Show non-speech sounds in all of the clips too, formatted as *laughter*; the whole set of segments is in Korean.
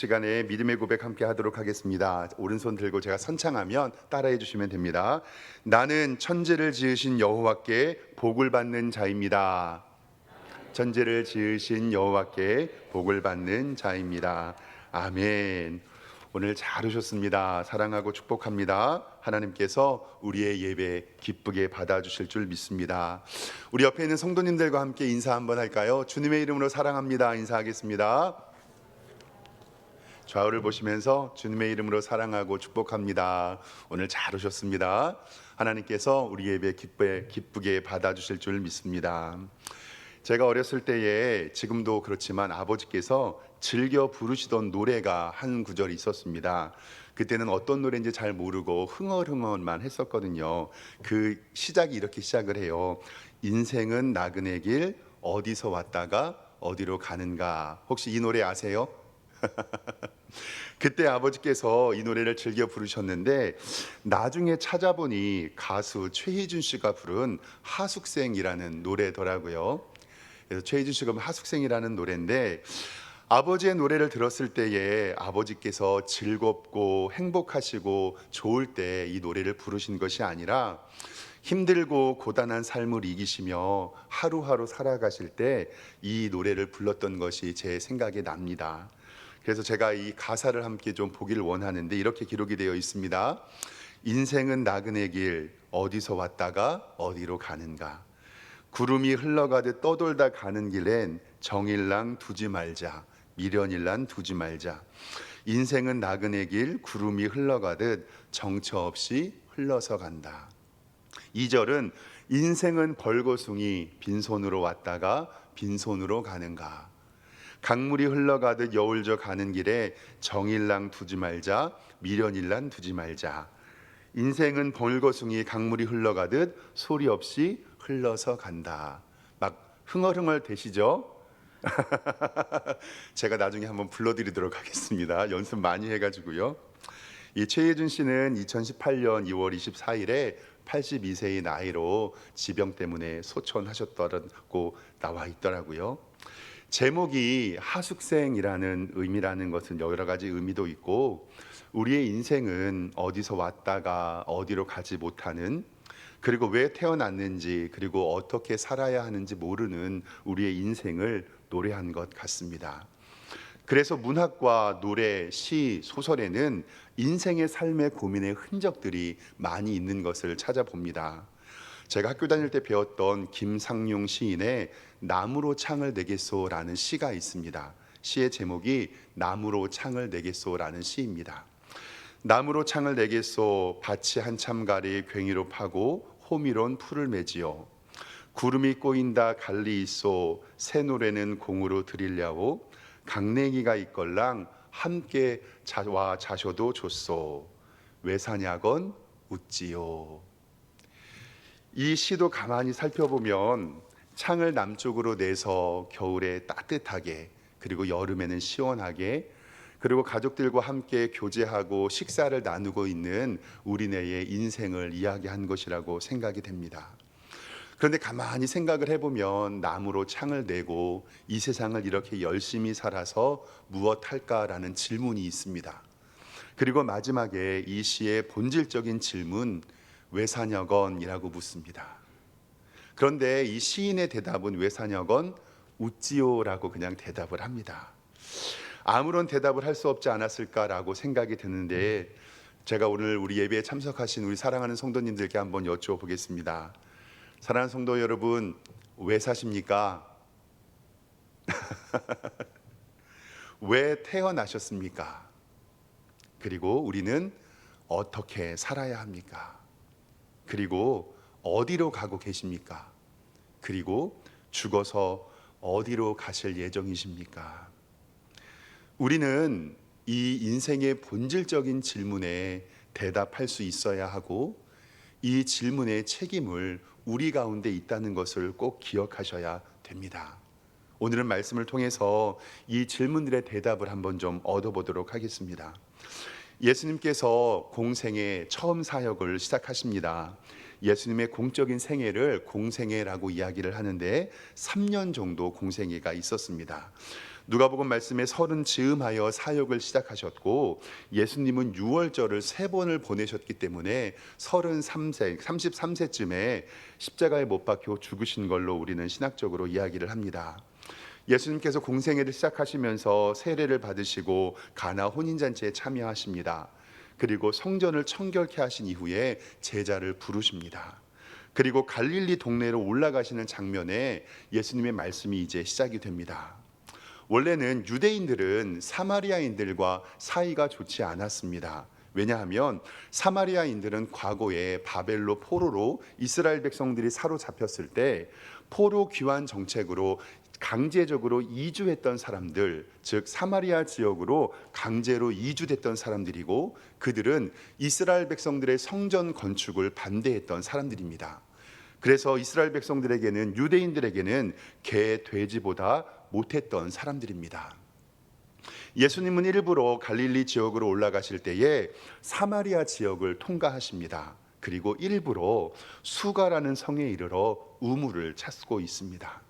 시간에 믿음의 고백 함께 하도록 하겠습니다. 오른손 들고 제가 선창하면 따라해 주시면 됩니다. 나는 천지를 지으신 여호와께 복을 받는 자입니다. 천지를 지으신 여호와께 복을 받는 자입니다. 아멘. 오늘 잘 오셨습니다. 사랑하고 축복합니다. 하나님께서 우리의 예배 기쁘게 받아주실 줄 믿습니다. 우리 옆에 있는 성도님들과 함께 인사 한번 할까요? 주님의 이름으로 사랑합니다. 인사하겠습니다. 좌우를 보시면서 주님의 이름으로 사랑하고 축복합니다. 오늘 잘 오셨습니다. 하나님께서 우리 예배 기쁘게, 기쁘게 받아주실 줄 믿습니다. 제가 어렸을 때에 지금도 그렇지만 아버지께서 즐겨 부르시던 노래가 한 구절이 있었습니다. 그때는 어떤 노래인지 잘 모르고 흥얼흥얼만 했었거든요. 그 시작이 이렇게 시작을 해요. 인생은 나그네 길 어디서 왔다가 어디로 가는가. 혹시 이 노래 아세요? *laughs* 그때 아버지께서 이 노래를 즐겨 부르셨는데 나중에 찾아보니 가수 최희준 씨가 부른 하숙생이라는 노래더라고요. 그래서 최희준 씨가 하숙생이라는 노래인데 아버지의 노래를 들었을 때에 아버지께서 즐겁고 행복하시고 좋을 때 이 노래를 부르신 것이 아니라 힘들고 고단한 삶을 이기시며 하루하루 살아가실 때 이 노래를 불렀던 것이 제 생각에 납니다. 그래서 제가 이 가사를 함께 좀 보기를 원하는데 이렇게 기록이 되어 있습니다. 인생은 나그네 길 어디서 왔다가 어디로 가는가. 구름이 흘러가듯 떠돌다 가는 길엔 정일랑 두지 말자. 미련일란 두지 말자. 인생은 나그네 길 구름이 흘러가듯 정처 없이 흘러서 간다. 2절은 인생은 벌거숭이 빈손으로 왔다가 빈손으로 가는가. 강물이 흘러가듯 여울져 가는 길에 정일랑 두지 말자 미련일란 두지 말자 인생은 벌거숭이 강물이 흘러가듯 소리 없이 흘러서 간다 막 흥얼흥얼 되시죠? *laughs* 제가 나중에 한번 불러드리도록 하겠습니다 연습 많이 해가지고요 이 최혜준 씨는 2018년 2월 24일에 82세의 나이로 지병 때문에 소천하셨다고 나와 있더라고요. 제목이 하숙생이라는 의미라는 것은 여러 가지 의미도 있고 우리의 인생은 어디서 왔다가 어디로 가지 못하는 그리고 왜 태어났는지 그리고 어떻게 살아야 하는지 모르는 우리의 인생을 노래한 것 같습니다. 그래서 문학과 노래, 시, 소설에는 인생의 삶의 고민의 흔적들이 많이 있는 것을 찾아봅니다. 제가 학교 다닐 때 배웠던 김상용 시인의 나무로 창을 내겠소라는 시가 있습니다. 시의 제목이 나무로 창을 내겠소라는 시입니다. 나무로 창을 내겠소 밭이 한참 가리 괭이로 파고 호미론 풀을 매지요. 구름이 꼬인다 갈리 있소 새 노래는 공으로 드릴랴오 강냉이가 있걸랑 함께 와 자셔도 좋소 왜 사냐건 웃지요. 이 시도 가만히 살펴보면 창을 남쪽으로 내서 겨울에 따뜻하게 그리고 여름에는 시원하게 그리고 가족들과 함께 교제하고 식사를 나누고 있는 우리네의 인생을 이야기한 것이라고 생각이 됩니다. 그런데 가만히 생각을 해보면 나무로 창을 내고 이 세상을 이렇게 열심히 살아서 무엇 할까라는 질문이 있습니다. 그리고 마지막에 이 시의 본질적인 질문, 왜 사냐건이라고 묻습니다. 그런데 이 시인의 대답은 왜 사냐건 웃지요라고 그냥 대답을 합니다. 아무런 대답을 할 수 없지 않았을까라고 생각이 드는데 제가 오늘 우리 예배에 참석하신 우리 사랑하는 성도님들께 한번 여쭤보겠습니다. 사랑하는 성도 여러분, 왜 사십니까? *laughs* 왜 태어나셨습니까? 그리고 우리는 어떻게 살아야 합니까? 그리고 어디로 가고 계십니까? 그리고 죽어서 어디로 가실 예정이십니까? 우리는 이 인생의 본질적인 질문에 대답할 수 있어야 하고 이 질문의 책임을 우리 가운데 있다는 것을 꼭 기억하셔야 됩니다. 오늘은 말씀을 통해서 이 질문들의 대답을 한번 좀 얻어보도록 하겠습니다. 예수님께서 공생의 처음 사역을 시작하십니다. 예수님의 공적인 생애를 공생애라고 이야기를 하는데 3년 정도 공생애가 있었습니다. 누가복음 말씀에 서른 즈음하여 사역을 시작하셨고 예수님은 유월절을 세 번을 보내셨기 때문에 서른 3세, 33세쯤에 십자가에 못 박혀 죽으신 걸로 우리는 신학적으로 이야기를 합니다. 예수님께서 공생애를 시작하시면서 세례를 받으시고 가나 혼인잔치에 참여하십니다. 그리고 성전을 청결케 하신 이후에 제자를 부르십니다. 그리고 갈릴리 동네로 올라가시는 장면에 예수님의 말씀이 이제 시작이 됩니다. 원래는 유대인들은 사마리아인들과 사이가 좋지 않았습니다. 왜냐하면 사마리아인들은 과거에 바벨로 포로로 이스라엘 백성들이 사로잡혔을 때 포로 귀환 정책으로 강제적으로 이주했던 사람들, 즉 사마리아 지역으로 강제로 이주됐던 사람들이고 그들은 이스라엘 백성들의 성전 건축을 반대했던 사람들입니다. 그래서 이스라엘 백성들에게는 유대인들에게는 개, 돼지보다 못했던 사람들입니다. 예수님은 일부러 갈릴리 지역으로 올라가실 때에 사마리아 지역을 통과하십니다. 그리고 일부러 수가라는 성에 이르러 우물을 찾고 있습니다.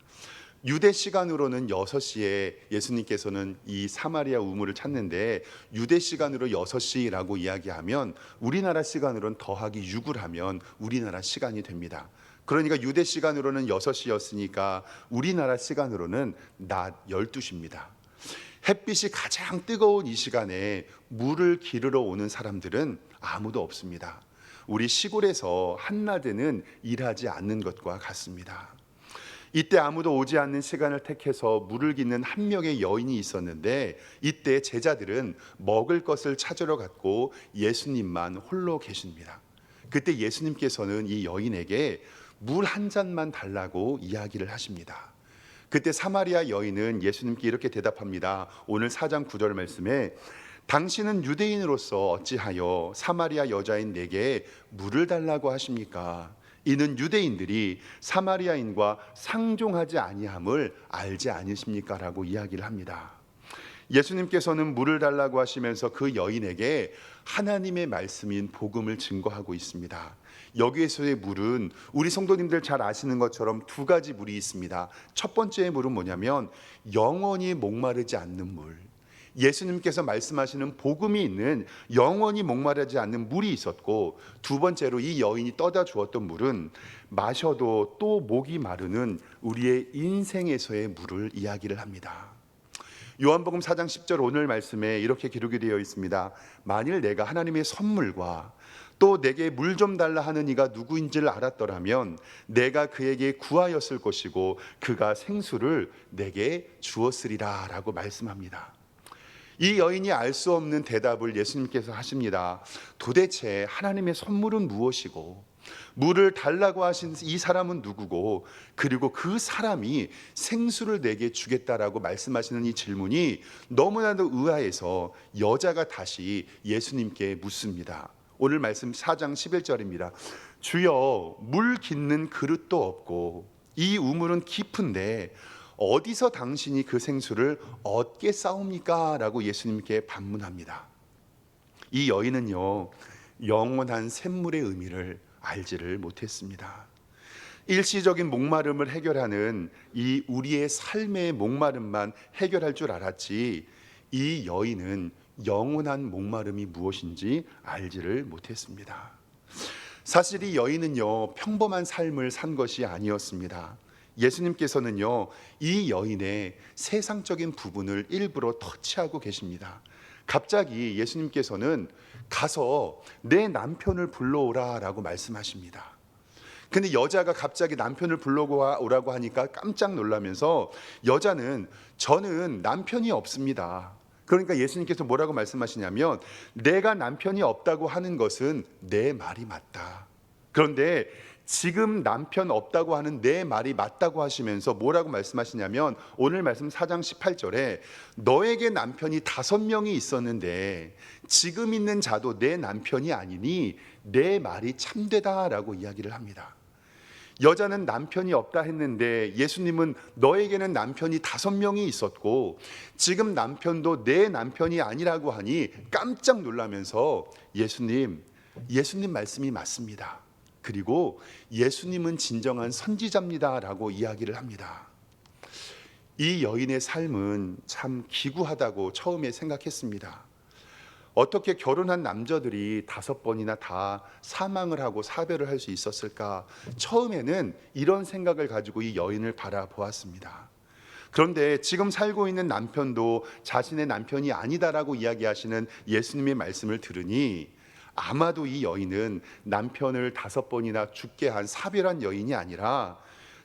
유대 시간으로는 6시에 예수님께서는 이 사마리아 우물을 찾는데 유대 시간으로 6시라고 이야기하면 우리나라 시간으로는 더하기 6을 하면 우리나라 시간이 됩니다. 그러니까 유대 시간으로는 6시였으니까 우리나라 시간으로는 낮 12시입니다. 햇빛이 가장 뜨거운 이 시간에 물을 기르러 오는 사람들은 아무도 없습니다. 우리 시골에서 한낮에는 일하지 않는 것과 같습니다. 이때 아무도 오지 않는 시간을 택해서 물을 깃는 한 명의 여인이 있었는데 이때 제자들은 먹을 것을 찾으러 갔고 예수님만 홀로 계십니다. 그때 예수님께서는 이 여인에게 물 한 잔만 달라고 이야기를 하십니다. 그때 사마리아 여인은 예수님께 이렇게 대답합니다. 오늘 4장 9절 말씀에 당신은 유대인으로서 어찌하여 사마리아 여자인 내게 물을 달라고 하십니까? 이는 유대인들이 사마리아인과 상종하지 아니함을 알지 아니십니까라고 이야기를 합니다. 예수님께서는 물을 달라고 하시면서 그 여인에게 하나님의 말씀인 복음을 증거하고 있습니다. 여기에서의 물은 우리 성도님들 잘 아시는 것처럼 두 가지 물이 있습니다. 첫 번째의 물은 뭐냐면 영원히 목마르지 않는 물. 예수님께서 말씀하시는 복음이 있는 영원히 목마르지 않는 물이 있었고 두 번째로 이 여인이 떠다 주었던 물은 마셔도 또 목이 마르는 우리의 인생에서의 물을 이야기를 합니다. 요한복음 4장 10절 오늘 말씀에 이렇게 기록이 되어 있습니다. 만일 내가 하나님의 선물과 또 내게 물 좀 달라 하는 이가 누구인지를 알았더라면 내가 그에게 구하였을 것이고 그가 생수를 내게 주었으리라라고 말씀합니다. 이 여인이 알 수 없는 대답을 예수님께서 하십니다. 도대체 하나님의 선물은 무엇이고 물을 달라고 하신 이 사람은 누구고 그리고 그 사람이 생수를 내게 주겠다라고 말씀하시는 이 질문이 너무나도 의아해서 여자가 다시 예수님께 묻습니다. 오늘 말씀 4장 11절입니다. 주여 물 깃는 그릇도 없고 이 우물은 깊은데 어디서 당신이 그 생수를 얻게 싸웁니까? 라고 예수님께 반문합니다. 이 여인은요, 영원한 샘물의 의미를 알지를 못했습니다. 일시적인 목마름을 해결하는 이 우리의 삶의 목마름만 해결할 줄 알았지, 이 여인은 영원한 목마름이 무엇인지 알지를 못했습니다. 사실 이 여인은요, 평범한 삶을 산 것이 아니었습니다. 예수님께서는요, 이 여인의 세상적인 부분을 일부러 터치하고 계십니다. 갑자기 예수님께서는 가서 내 남편을 불러오라 라고 말씀하십니다. 근데 여자가 갑자기 남편을 불러오라고 하니까 깜짝 놀라면서 여자는 저는 남편이 없습니다. 그러니까 예수님께서 뭐라고 말씀하시냐면 내가 남편이 없다고 하는 것은 내 말이 맞다. 그런데 지금 남편 없다고 하는 내 말이 맞다고 하시면서 뭐라고 말씀하시냐면 오늘 말씀 4장 18절에 너에게 남편이 다섯 명이 있었는데 지금 있는 자도 내 남편이 아니니 내 말이 참되다라고 이야기를 합니다. 여자는 남편이 없다 했는데 예수님은 너에게는 남편이 다섯 명이 있었고 지금 남편도 내 남편이 아니라고 하니 깜짝 놀라면서 예수님, 예수님 말씀이 맞습니다. 그리고 예수님은 진정한 선지자입니다라고 이야기를 합니다. 이 여인의 삶은 참 기구하다고 처음에 생각했습니다. 어떻게 결혼한 남자들이 다섯 번이나 다 사망을 하고 사별을 할 수 있었을까? 처음에는 이런 생각을 가지고 이 여인을 바라보았습니다. 그런데 지금 살고 있는 남편도 자신의 남편이 아니다라고 이야기하시는 예수님의 말씀을 들으니 아마도 이 여인은 남편을 다섯 번이나 죽게 한 사별한 여인이 아니라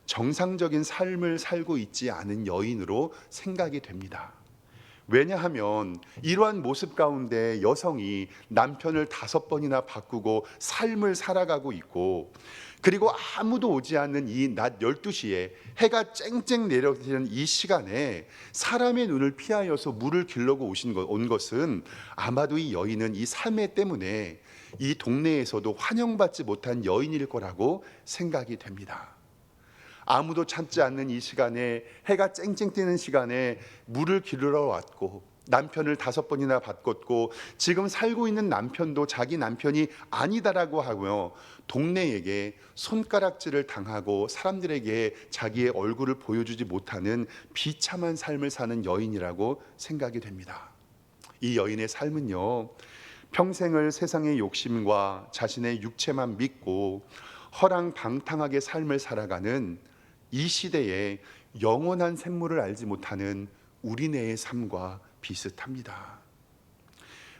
정상적인 삶을 살고 있지 않은 여인으로 생각이 됩니다. 왜냐하면 이러한 모습 가운데 여성이 남편을 다섯 번이나 바꾸고 삶을 살아가고 있고 그리고 아무도 오지 않는 이 낮 12시에 해가 쨍쨍 내려지는 이 시간에 사람의 눈을 피하여서 물을 길러고 오신 것, 온 것은 아마도 이 여인은 이 삶의 때문에 이 동네에서도 환영받지 못한 여인일 거라고 생각이 됩니다. 아무도 찾지 않는 이 시간에 해가 쨍쨍 뜨는 시간에 물을 기르러 왔고 남편을 다섯 번이나 바꿨고 지금 살고 있는 남편도 자기 남편이 아니다라고 하며 동네에게 손가락질을 당하고 사람들에게 자기의 얼굴을 보여주지 못하는 비참한 삶을 사는 여인이라고 생각이 됩니다. 이 여인의 삶은요. 평생을 세상의 욕심과 자신의 육체만 믿고 허랑방탕하게 삶을 살아가는 이 시대에 영원한 샘물을 알지 못하는 우리네의 삶과 비슷합니다.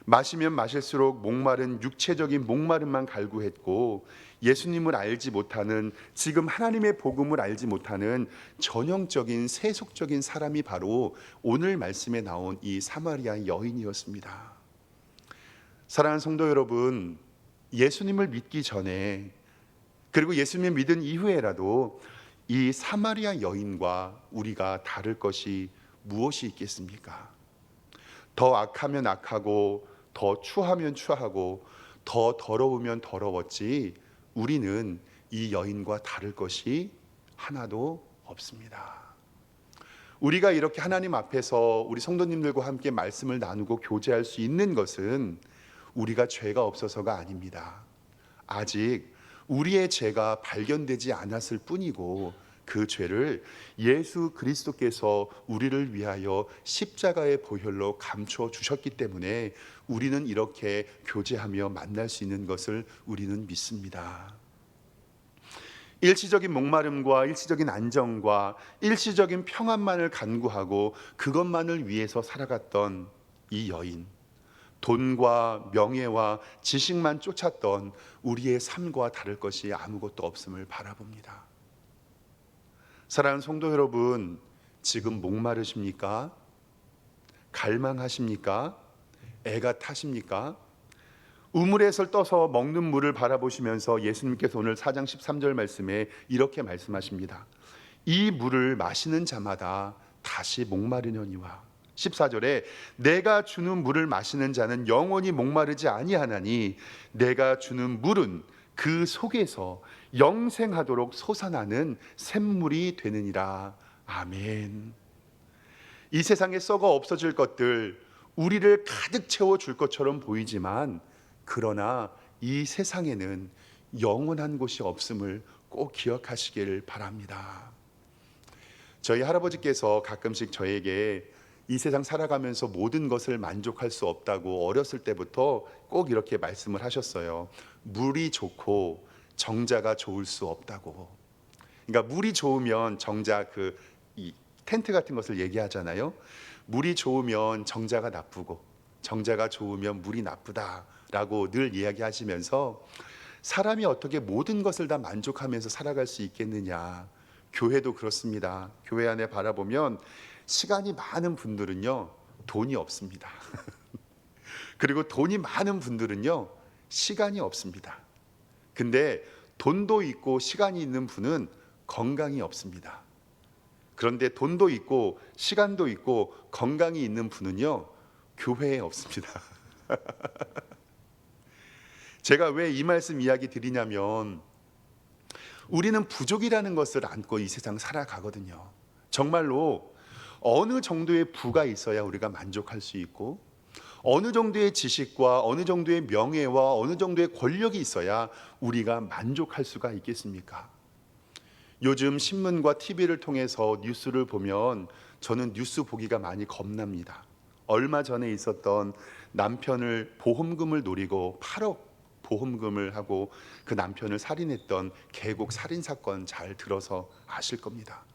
마시면 마실수록 목마른 육체적인 목마름만 갈구했고 예수님을 알지 못하는 지금 하나님의 복음을 알지 못하는 전형적인 세속적인 사람이 바로 오늘 말씀에 나온 이 사마리아 여인이었습니다. 사랑하는 성도 여러분, 예수님을 믿기 전에 그리고 예수님을 믿은 이후에라도 이 사마리아 여인과 우리가 다를 것이 무엇이 있겠습니까? 더 악하면 악하고 더 추하면 추하고 더 더러우면 더러웠지 우리는 이 여인과 다를 것이 하나도 없습니다. 우리가 이렇게 하나님 앞에서 우리 성도님들과 함께 말씀을 나누고 교제할 수 있는 것은 우리가 죄가 없어서가 아닙니다. 아직 우리의 죄가 발견되지 않았을 뿐이고 그 죄를 예수 그리스도께서 우리를 위하여 십자가의 보혈로 감춰 주셨기 때문에 우리는 이렇게 교제하며 만날 수 있는 것을 우리는 믿습니다. 일시적인 목마름과 일시적인 안정과 일시적인 평안만을 간구하고 그것만을 위해서 살아갔던 이 여인. 돈과 명예와 지식만 쫓았던 우리의 삶과 다를 것이 아무것도 없음을 바라봅니다. 사랑하는 성도 여러분, 지금 목마르십니까? 갈망하십니까? 애가 타십니까? 우물에서 떠서 먹는 물을 바라보시면서 예수님께서 오늘 4장 13절 말씀에 이렇게 말씀하십니다. 이 물을 마시는 자마다 다시 목마르려니와 14절에 내가 주는 물을 마시는 자는 영원히 목마르지 아니하나니 내가 주는 물은 그 속에서 영생하도록 솟아나는 샘물이 되느니라. 아멘. 이 세상에 썩어 없어질 것들 우리를 가득 채워 줄 것처럼 보이지만 그러나 이 세상에는 영원한 곳이 없음을 꼭 기억하시길 바랍니다. 저희 할아버지께서 가끔씩 저에게 이 세상 살아가면서 모든 것을 만족할 수 없다고 어렸을 때부터 꼭 이렇게 말씀을 하셨어요. 물이 좋고 정자가 좋을 수 없다고. 그러니까 물이 좋으면 정자 그 이 텐트 같은 것을 얘기하잖아요. 물이 좋으면 정자가 나쁘고 정자가 좋으면 물이 나쁘다라고 늘 이야기하시면서 사람이 어떻게 모든 것을 다 만족하면서 살아갈 수 있겠느냐. 교회도 그렇습니다. 교회 안에 바라보면 시간이 많은 분들은요, 돈이 없습니다. *laughs* 그리고 돈이 많은 분들은요, 시간이 없습니다. 근데 돈도 있고 시간이 있는 분은 건강이 없습니다. 그런데 돈도 있고 시간도 있고 건강이 있는 분은요, 교회에 없습니다. *laughs* 제가 왜 이 말씀 이야기 드리냐면 우리는 부족이라는 것을 안고 이 세상 살아가거든요. 정말로 어느 정도의 부가 있어야 우리가 만족할 수 있고 어느 정도의 지식과 어느 정도의 명예와 어느 정도의 권력이 있어야 우리가 만족할 수가 있겠습니까? 요즘 신문과 TV를 통해서 뉴스를 보면 저는 뉴스 보기가 많이 겁납니다. 얼마 전에 있었던 남편을 보험금을 노리고 8억 보험금을 하고 그 남편을 살인했던 계곡 살인 사건 잘 들어서 아실 겁니다.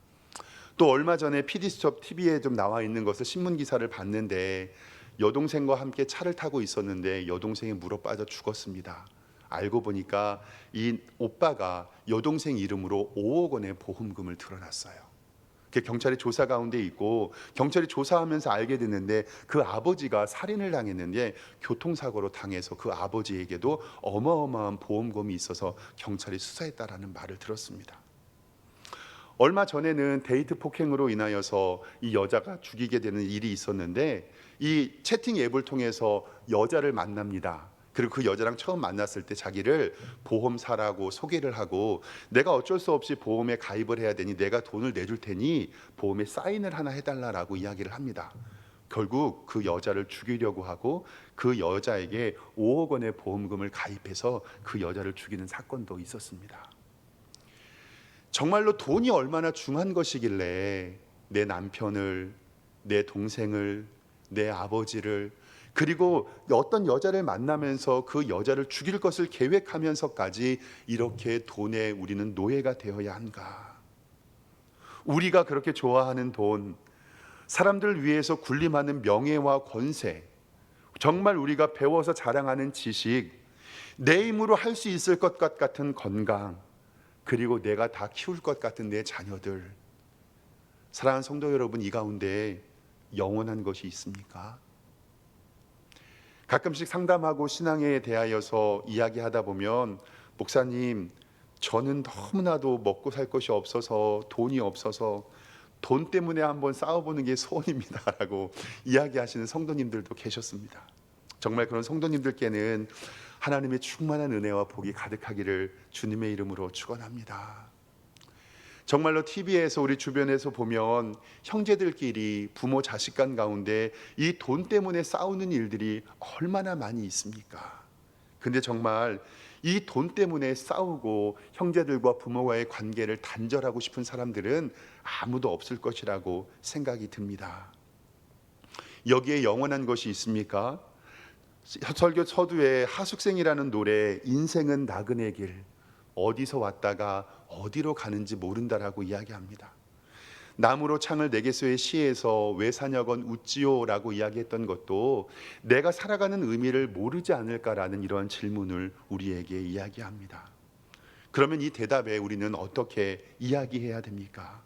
또 얼마 전에 PD수첩 TV에 좀 나와 있는 것을 신문 기사를 봤는데 여동생과 함께 차를 타고 있었는데 여동생이 물어 빠져 죽었습니다. 알고 보니까 이 오빠가 여동생 이름으로 5억 원의 보험금을 들어놨어요. 그 경찰이 조사 가운데 있고 경찰이 조사하면서 알게 됐는데 그 아버지가 살인을 당했는데 교통사고로 당해서 그 아버지에게도 어마어마한 보험금이 있어서 경찰이 수사했다라는 말을 들었습니다. 얼마 전에는 데이트 폭행으로 인하여서 이 여자가 죽이게 되는 일이 있었는데 이 채팅 앱을 통해서 여자를 만납니다. 그리고 그 여자랑 처음 만났을 때 자기를 보험사라고 소개를 하고 내가 어쩔 수 없이 보험에 가입을 해야 되니 내가 돈을 내줄 테니 보험에 사인을 하나 해달라라고 이야기를 합니다. 결국 그 여자를 죽이려고 하고 그 여자에게 5억 원의 보험금을 가입해서 그 여자를 죽이는 사건도 있었습니다. 정말로 돈이 얼마나 중한 것이길래 내 남편을, 내 동생을, 내 아버지를 그리고 어떤 여자를 만나면서 그 여자를 죽일 것을 계획하면서까지 이렇게 돈에 우리는 노예가 되어야 한가? 우리가 그렇게 좋아하는 돈, 사람들을 위해서 군림하는 명예와 권세, 정말 우리가 배워서 자랑하는 지식, 내 힘으로 할 수 있을 것 같은 건강, 그리고 내가 다 키울 것 같은 내 자녀들. 사랑하는 성도 여러분, 이 가운데 영원한 것이 있습니까? 가끔씩 상담하고 신앙에 대하여서 이야기하다 보면 목사님, 저는 너무나도 먹고 살 것이 없어서 돈이 없어서 돈 때문에 한번 싸워보는 게 소원입니다라고 *laughs* 이야기하시는 성도님들도 계셨습니다. 정말 그런 성도님들께는 하나님의 충만한 은혜와 복이 가득하기를 주님의 이름으로 축원합니다. 정말로 TV에서 우리 주변에서 보면 형제들끼리 부모 자식 간 가운데 이 돈 때문에 싸우는 일들이 얼마나 많이 있습니까? 근데 정말 이 돈 때문에 싸우고 형제들과 부모와의 관계를 단절하고 싶은 사람들은 아무도 없을 것이라고 생각이 듭니다. 여기에 영원한 것이 있습니까? 설교 서두에 하숙생이라는 노래 인생은 나그네 길 어디서 왔다가 어디로 가는지 모른다라고 이야기합니다. 나무로 창을 내게소의 시에서 왜 사냐건 웃지요라고 이야기했던 것도 내가 살아가는 의미를 모르지 않을까라는 이런 질문을 우리에게 이야기합니다. 그러면 이 대답에 우리는 어떻게 이야기해야 됩니까?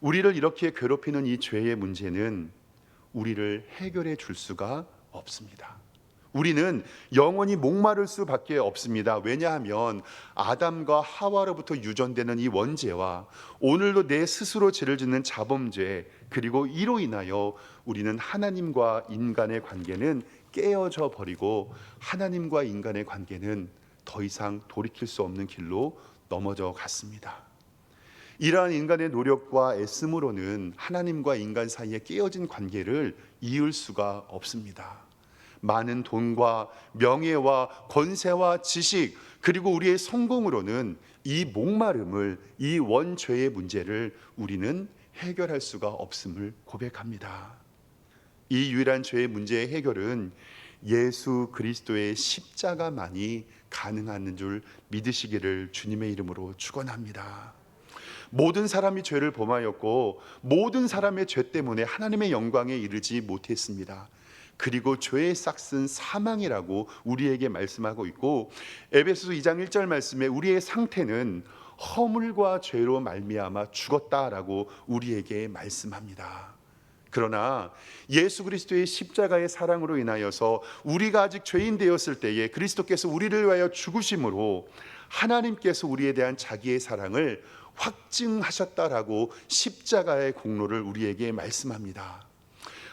우리를 이렇게 괴롭히는 이 죄의 문제는 우리를 해결해 줄 수가 없습니다. 우리는 영원히 목마를 수밖에 없습니다. 왜냐하면 아담과 하와로부터 유전되는 이 원죄와 오늘도 내 스스로 죄를 짓는 자범죄 그리고 이로 인하여 우리는 하나님과 인간의 관계는 깨어져 버리고 하나님과 인간의 관계는 더 이상 돌이킬 수 없는 길로 넘어져 갔습니다. 이러한 인간의 노력과 애씀으로는 하나님과 인간 사이에 깨어진 관계를 이을 수가 없습니다. 많은 돈과 명예와 권세와 지식 그리고 우리의 성공으로는 이 목마름을 이 원죄의 문제를 우리는 해결할 수가 없음을 고백합니다. 이 유일한 죄의 문제의 해결은 예수 그리스도의 십자가만이 가능한 줄 믿으시기를 주님의 이름으로 축원합니다. 모든 사람이 죄를 범하였고 모든 사람의 죄 때문에 하나님의 영광에 이르지 못했습니다. 그리고 죄의 싹슨 사망이라고 우리에게 말씀하고 있고 에베소서 2장 1절 말씀에 우리의 상태는 허물과 죄로 말미암아 죽었다라고 우리에게 말씀합니다. 그러나 예수 그리스도의 십자가의 사랑으로 인하여서 우리가 아직 죄인 되었을 때에 그리스도께서 우리를 위하여 죽으심으로 하나님께서 우리에 대한 자기의 사랑을 확증하셨다라고 십자가의 공로를 우리에게 말씀합니다.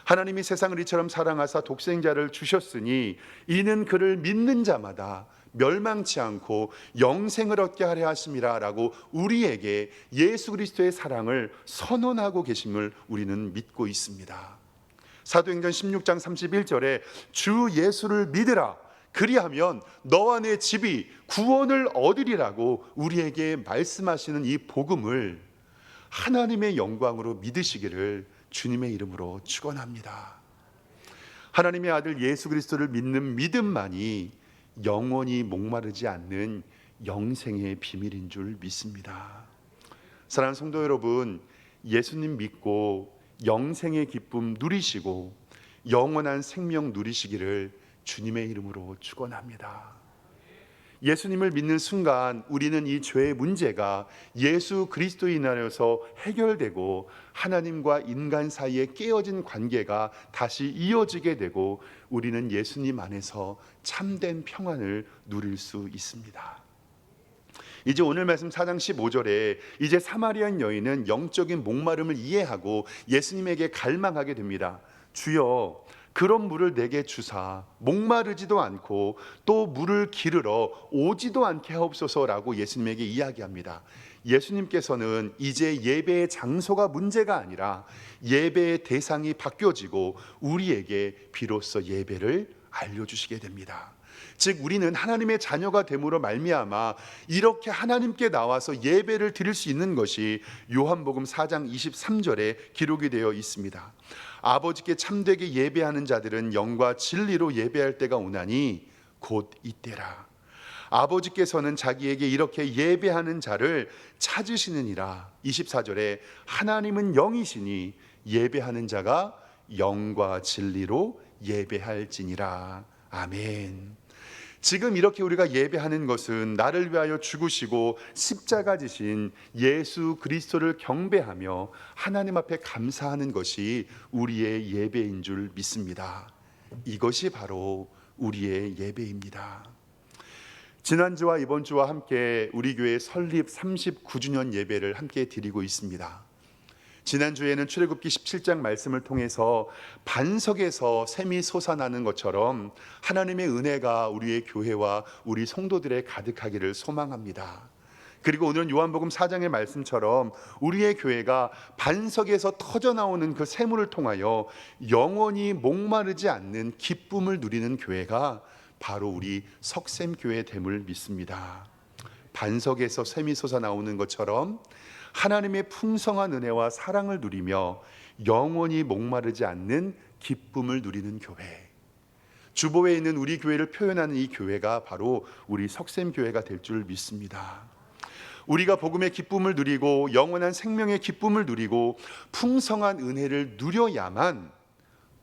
하나님이 세상을 이처럼 사랑하사 독생자를 주셨으니 이는 그를 믿는 자마다 멸망치 않고 영생을 얻게 하려 하심이라라고 우리에게 예수 그리스도의 사랑을 선언하고 계심을 우리는 믿고 있습니다. 사도행전 16장 31절에 주 예수를 믿으라 그리하면 너와 내 집이 구원을 얻으리라고 우리에게 말씀하시는 이 복음을 하나님의 영광으로 믿으시기를 주님의 이름으로 축원합니다. 하나님의 아들 예수 그리스도를 믿는 믿음만이 영원히 목마르지 않는 영생의 비밀인 줄 믿습니다. 사랑하는 성도 여러분, 예수님 믿고 영생의 기쁨 누리시고 영원한 생명 누리시기를 주님의 이름으로 축원합니다. 예수님을 믿는 순간 우리는 이 죄의 문제가 예수 그리스도에 인하여서 해결되고 하나님과 인간 사이에 깨어진 관계가 다시 이어지게 되고 우리는 예수님 안에서 참된 평안을 누릴 수 있습니다. 이제 오늘 말씀 4장 15절에 이제 사마리안 여인은 영적인 목마름을 이해하고 예수님에게 갈망하게 됩니다. 주여 그런 물을 내게 주사 목마르지도 않고 또 물을 기르러 오지도 않게 하옵소서라고 예수님에게 이야기합니다. 예수님께서는 이제 예배의 장소가 문제가 아니라 예배의 대상이 바뀌어지고 우리에게 비로소 예배를 알려주시게 됩니다. 즉 우리는 하나님의 자녀가 됨으로 말미암아 이렇게 하나님께 나와서 예배를 드릴 수 있는 것이 요한복음 4장 23절에 기록이 되어 있습니다. 아버지께 참되게 예배하는 자들은 영과 진리로 예배할 때가 오나니 곧 이때라. 아버지께서는 자기에게 이렇게 예배하는 자를 찾으시느니라. 24절에 하나님은 영이시니 예배하는 자가 영과 진리로 예배할지니라. 아멘. 지금 이렇게 우리가 예배하는 것은 나를 위하여 죽으시고 십자가 지신 예수 그리스도를 경배하며 하나님 앞에 감사하는 것이 우리의 예배인 줄 믿습니다. 이것이 바로 우리의 예배입니다. 지난주와 이번 주와 함께 우리 교회 설립 39주년 예배를 함께 드리고 있습니다. 지난주에는 출애굽기 17장 말씀을 통해서 반석에서 샘이 솟아나는 것처럼 하나님의 은혜가 우리의 교회와 우리 성도들의 가득하기를 소망합니다. 그리고 오늘은 요한복음 4장의 말씀처럼 우리의 교회가 반석에서 터져 나오는 그 샘물을 통하여 영원히 목마르지 않는 기쁨을 누리는 교회가 바로 우리 석샘 교회 됨을 믿습니다. 반석에서 샘이 솟아 나오는 것처럼 하나님의 풍성한 은혜와 사랑을 누리며 영원히 목마르지 않는 기쁨을 누리는 교회. 주보에 있는 우리 교회를 표현하는 이 교회가 바로 우리 석샘 교회가 될 줄 믿습니다. 우리가 복음의 기쁨을 누리고 영원한 생명의 기쁨을 누리고 풍성한 은혜를 누려야만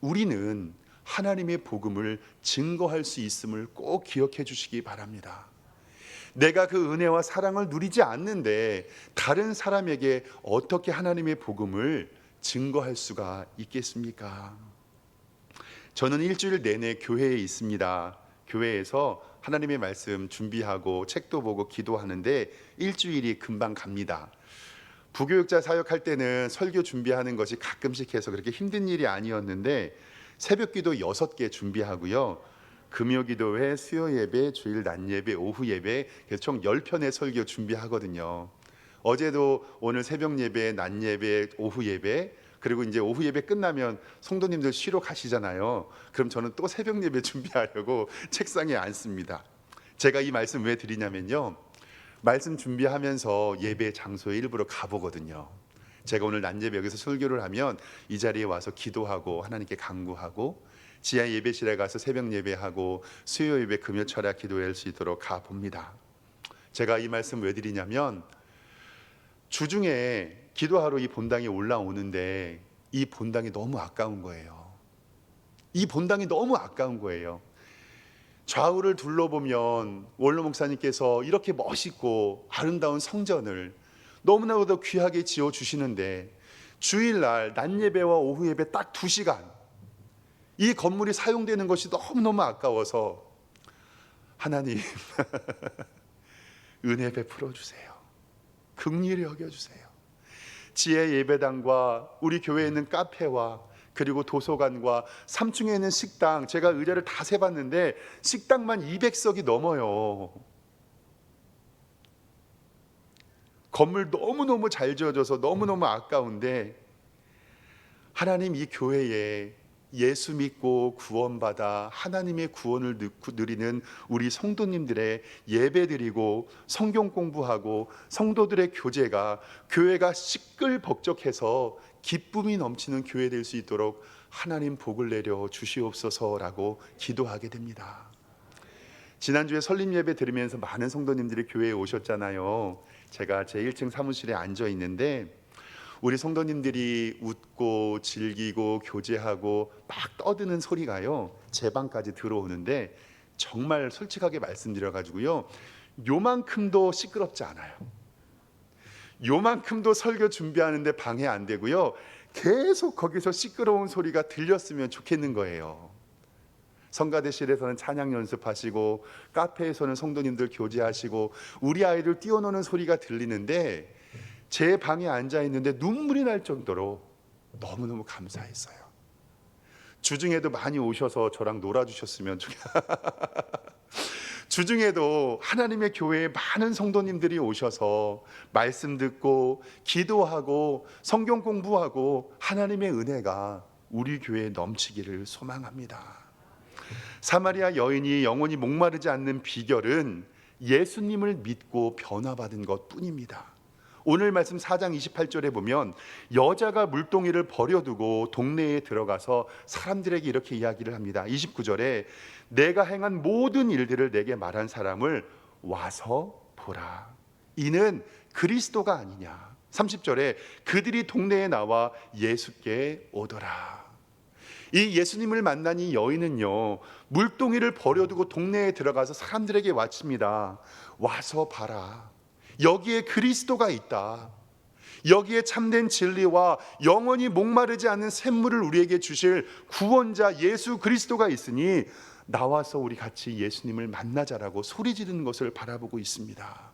우리는 하나님의 복음을 증거할 수 있음을 꼭 기억해 주시기 바랍니다. 내가 그 은혜와 사랑을 누리지 않는데 다른 사람에게 어떻게 하나님의 복음을 증거할 수가 있겠습니까? 저는 일주일 내내 교회에 있습니다. 교회에서 하나님의 말씀 준비하고 책도 보고 기도하는데 일주일이 금방 갑니다. 부교육자 사역할 때는 설교 준비하는 것이 가끔씩 해서 그렇게 힘든 일이 아니었는데 새벽 기도 여섯 개 준비하고요. 금요 기도회, 수요 예배, 주일 낮 예배, 오후 예배 그래서 총 10편의 설교 준비하거든요. 어제도 오늘 새벽 예배, 낮 예배, 오후 예배 그리고 이제 오후 예배 끝나면 성도님들 쉬러 가시잖아요. 그럼 저는 또 새벽 예배 준비하려고 *laughs* 책상에 앉습니다. 제가 이 말씀 왜 드리냐면요. 말씀 준비하면서 예배 장소에 일부러 가보거든요. 제가 오늘 낮 예배 여기서 설교를 하면 이 자리에 와서 기도하고 하나님께 간구하고 지하 예배실에 가서 새벽 예배하고 수요 예배 금요 철야 기도할 수 있도록 가 봅니다. 제가 이 말씀 왜 드리냐면 주중에 기도하러 이 본당에 올라오는데 이 본당이 너무 아까운 거예요. 이 본당이 너무 아까운 거예요. 좌우를 둘러보면 원로 목사님께서 이렇게 멋있고 아름다운 성전을 너무나도 귀하게 지어 주시는데 주일날 낮 예배와 오후 예배 딱두 시간 이 건물이 사용되는 것이 너무너무 아까워서 하나님 *laughs* 은혜 베풀어 주세요. 극률히 여겨 주세요. 지혜 예배당과 우리 교회에 있는 카페와 그리고 도서관과 3층에 있는 식당 제가 의자를 다 세봤는데 식당만 200석이 넘어요. 건물 너무너무 잘 지어져서 너무너무 아까운데 하나님 이 교회에 예수 믿고 구원받아 하나님의 구원을 누리는 우리 성도님들의 예배드리고 성경 공부하고 성도들의 교제가 교회가 시끌벅적해서 기쁨이 넘치는 교회 될 수 있도록 하나님 복을 내려 주시옵소서라고 기도하게 됩니다. 지난주에 설립 예배 들으면서 많은 성도님들이 교회에 오셨잖아요. 제가 제 1층 사무실에 앉아 있는데 우리 성도님들이 웃고 즐기고 교제하고 막 떠드는 소리가요. 제 방까지 들어오는데 정말 솔직하게 말씀드려 가지고요. 요만큼도 시끄럽지 않아요. 요만큼도 설교 준비하는데 방해 안 되고요. 계속 거기서 시끄러운 소리가 들렸으면 좋겠는 거예요. 성가대실에서는 찬양 연습하시고 카페에서는 성도님들 교제하시고 우리 아이들 뛰어노는 소리가 들리는데 제 방에 앉아 있는데 눈물이 날 정도로 너무너무 감사했어요. 주중에도 많이 오셔서 저랑 놀아주셨으면 좋겠 *laughs* 주중에도 하나님의 교회에 많은 성도님들이 오셔서 말씀 듣고 기도하고 성경 공부하고 하나님의 은혜가 우리 교회에 넘치기를 소망합니다. 사마리아 여인이 영원히 목마르지 않는 비결은 예수님을 믿고 변화받은 것 뿐입니다. 오늘 말씀 4장 28절에 보면 여자가 물동이를 버려두고 동네에 들어가서 사람들에게 이렇게 이야기를 합니다. 29절에 내가 행한 모든 일들을 내게 말한 사람을 와서 보라. 이는 그리스도가 아니냐. 30절에 그들이 동네에 나와 예수께 오더라. 이 예수님을 만난 이 여인은요 물동이를 버려두고 동네에 들어가서 사람들에게 와칩니다. 와서 봐라. 여기에 그리스도가 있다. 여기에 참된 진리와 영원히 목마르지 않는 샘물을 우리에게 주실 구원자 예수 그리스도가 있으니 나와서 우리 같이 예수님을 만나자라고 소리 지르는 것을 바라보고 있습니다.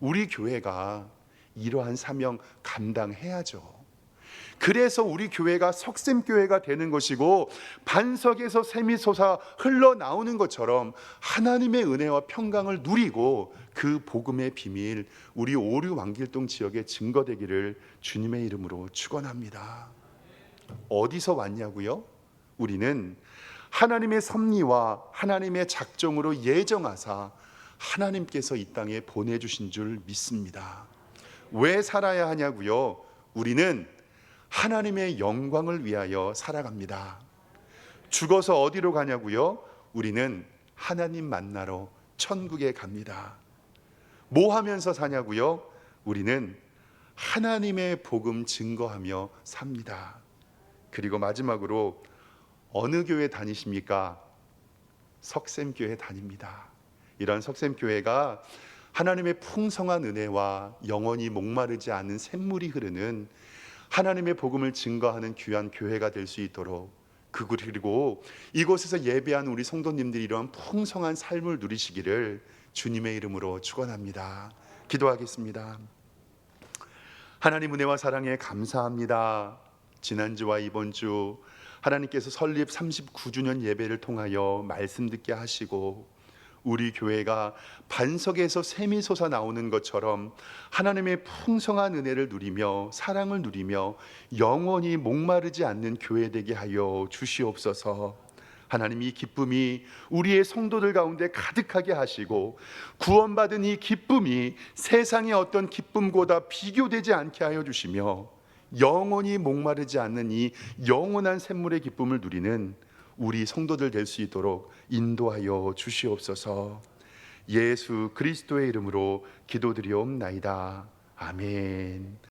우리 교회가 이러한 사명 감당해야죠. 그래서 우리 교회가 석샘 교회가 되는 것이고 반석에서 샘이 솟아 흘러나오는 것처럼 하나님의 은혜와 평강을 누리고 그 복음의 비밀 우리 오류 왕길동 지역에 증거되기를 주님의 이름으로 축원합니다. 어디서 왔냐고요? 우리는 하나님의 섭리와 하나님의 작정으로 예정하사 하나님께서 이 땅에 보내 주신 줄 믿습니다. 왜 살아야 하냐고요? 우리는 하나님의 영광을 위하여 살아갑니다. 죽어서 어디로 가냐고요? 우리는 하나님 만나러 천국에 갑니다. 뭐 하면서 사냐고요? 우리는 하나님의 복음 증거하며 삽니다. 그리고 마지막으로 어느 교회 다니십니까? 석샘 교회 다닙니다. 이런 석샘 교회가 하나님의 풍성한 은혜와 영원히 목마르지 않은 샘물이 흐르는 하나님의 복음을 증거하는 귀한 교회가 될 수 있도록 그 그리고 이곳에서 예배한 우리 성도님들이 이러한 풍성한 삶을 누리시기를 주님의 이름으로 축원합니다. 기도하겠습니다. 하나님 은혜와 사랑에 감사합니다. 지난주와 이번 주 하나님께서 설립 39주년 예배를 통하여 말씀 듣게 하시고 우리 교회가 반석에서 샘이 솟아 나오는 것처럼 하나님의 풍성한 은혜를 누리며 사랑을 누리며 영원히 목마르지 않는 교회 되게 하여 주시옵소서. 하나님 이 기쁨이 우리의 성도들 가운데 가득하게 하시고 구원받은 이 기쁨이 세상의 어떤 기쁨보다 비교되지 않게 하여 주시며 영원히 목마르지 않는 이 영원한 샘물의 기쁨을 누리는 우리 성도들 될 수 있도록 인도하여 주시옵소서. 예수 그리스도의 이름으로 기도드리옵나이다. 아멘.